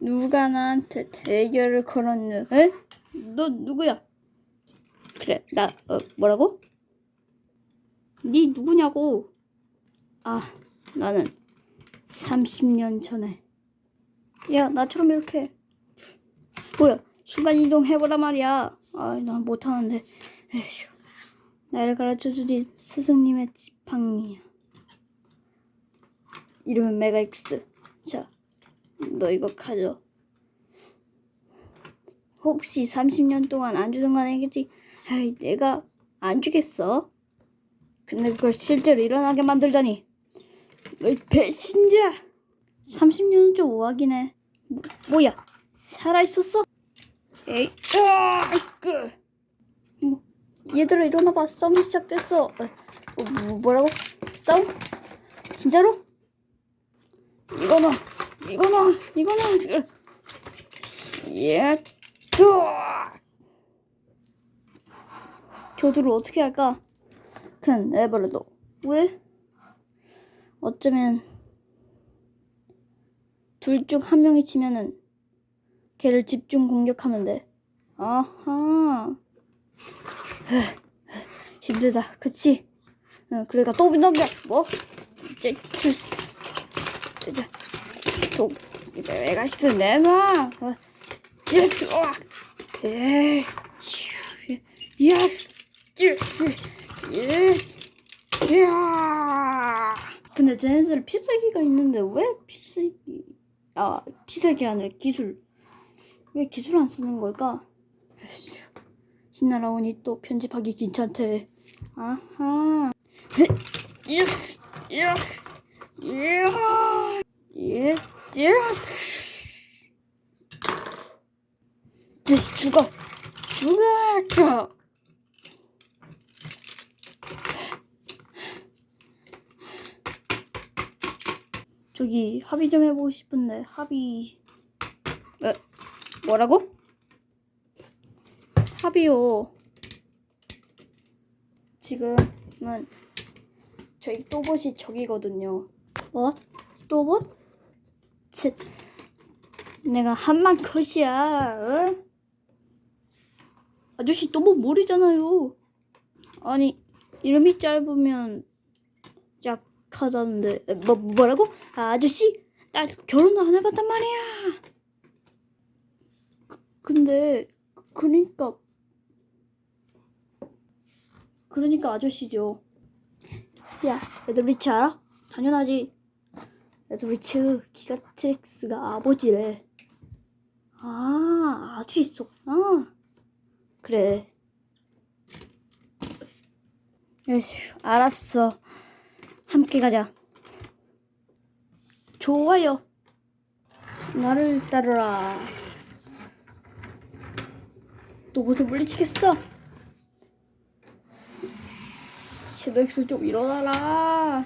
누가 나한테 대결을 걸었느? 에? 너 누구야? 그래, 나 어, 뭐라고? 네 누구냐고? 아, 나는 30년 전에. 야, 나처럼 이렇게. 뭐야, 순간 이동 해보라 말이야. 아, 난 못하는데. 에휴, 나를 가르쳐 주신 스승님의 지팡이야. 이름은 메가엑스. 자, 너 이거 가져. 혹시 30년 동안 안 주는 건 아니겠지? 아이, 내가 안 주겠어. 근데 그걸 실제로 일어나게 만들다니. 너 배신자! 30년은 좀 오하긴 해. 뭐, 뭐야? 살아있었어? 에이, 으아! 그. 뭐, 얘들아 일어나봐. 싸움이 시작됐어. 어, 뭐, 뭐라고? 싸움? 진짜로? 이거는, 이거는, 이거는, 예, 으아! 저주를 어떻게 할까? 큰 에버라도 왜? 어쩌면 둘 중 한 명이 치면은 걔를 집중 공격하면 돼. 아하. 힘들다, 그치? 응, 그러니까 또 넘겨. 뭐? 이제 칠. 이제 내가 있어 내놔. 어, 예스, 와. 에이, 슈, 예스, 예스. 예. 이야. 근데 쟤네들 피살기가 있는데 왜 피살기? 아 피살기 아니라 기술. 왜 기술 안 쓰는 걸까? 에휴, 신나라 오니 또 편집하기 귀찮대. 아하. 예, 예, 예, 예, 예. 네, 죽어, 죽어. 저기 합의 좀 해보고 싶은데 합의 에, 뭐라고? 합의요 지금은 저희 또봇이 저기거든요 뭐? 또봇? 쳇 내가 한만 컷이야 어? 아저씨 또봇 모르잖아요 아니 이름이 짧으면 약 하다는데 에, 뭐 뭐라고? 아, 아저씨 나 결혼도 안 해봤단 말이야. 그, 근데 그러니까 그러니까 아저씨죠. 야, 에드브리치 알아? 당연하지. 에드브리치 기가트렉스가 아버지래. 아, 아들이 있었구나. 그래. 에휴, 알았어. 함께 가자. 좋아요. 나를 따르라. 또 모두 물리치겠어. 섀도엑스 좀 일어나라.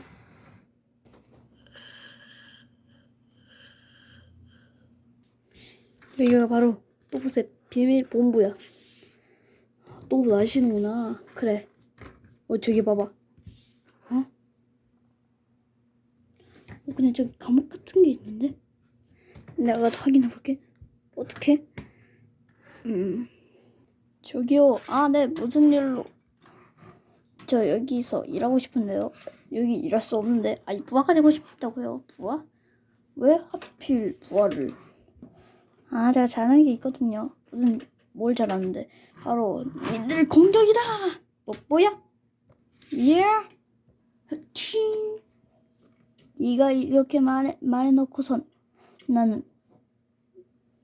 여기가 바로 또봇의 비밀 본부야. 또봇 아시는구나. 그래. 어 저기 봐봐. 어, 그냥 저기 감옥 같은 게 있는데? 내가 확인해 볼게. 어떻게? 음. 저기요. 아, 네. 무슨 일로? 저 여기서 일하고 싶은데요. 여기 일할 수 없는데. 아니, 부하가 되고 싶다고요. 부하? 왜 하필 부하를? 아, 제가 잘하는 게 있거든요. 무슨 뭘 잘하는데? 바로 니들 공격이다. 뭐 뭐야? 예. 킹. 네가 이렇게 말해 말해놓고선 나는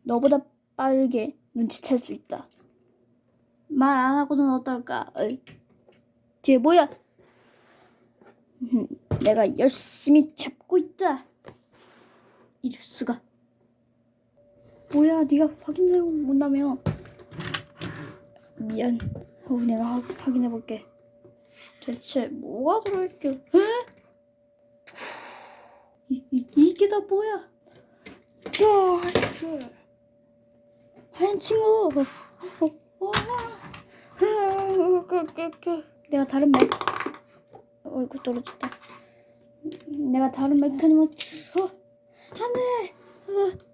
너보다 빠르게 눈치챌 수 있다. 말 안 하고는 어떨까? 어이. 뒤에 뭐야? 음, 내가 열심히 잡고 있다. 이럴 수가. 뭐야? 네가 확인하고 못나며. 미안. 어, 내가 하- 확인해 볼게. 대체 뭐가 들어있길? 에? 이, 이, 이게 다 뭐야? 야, 하얀 친구. 어, 어, 와. 그. 내가 다른 맥. 어이구 떨어졌다. 내가 다른 메카님을. 어, 안돼. 어.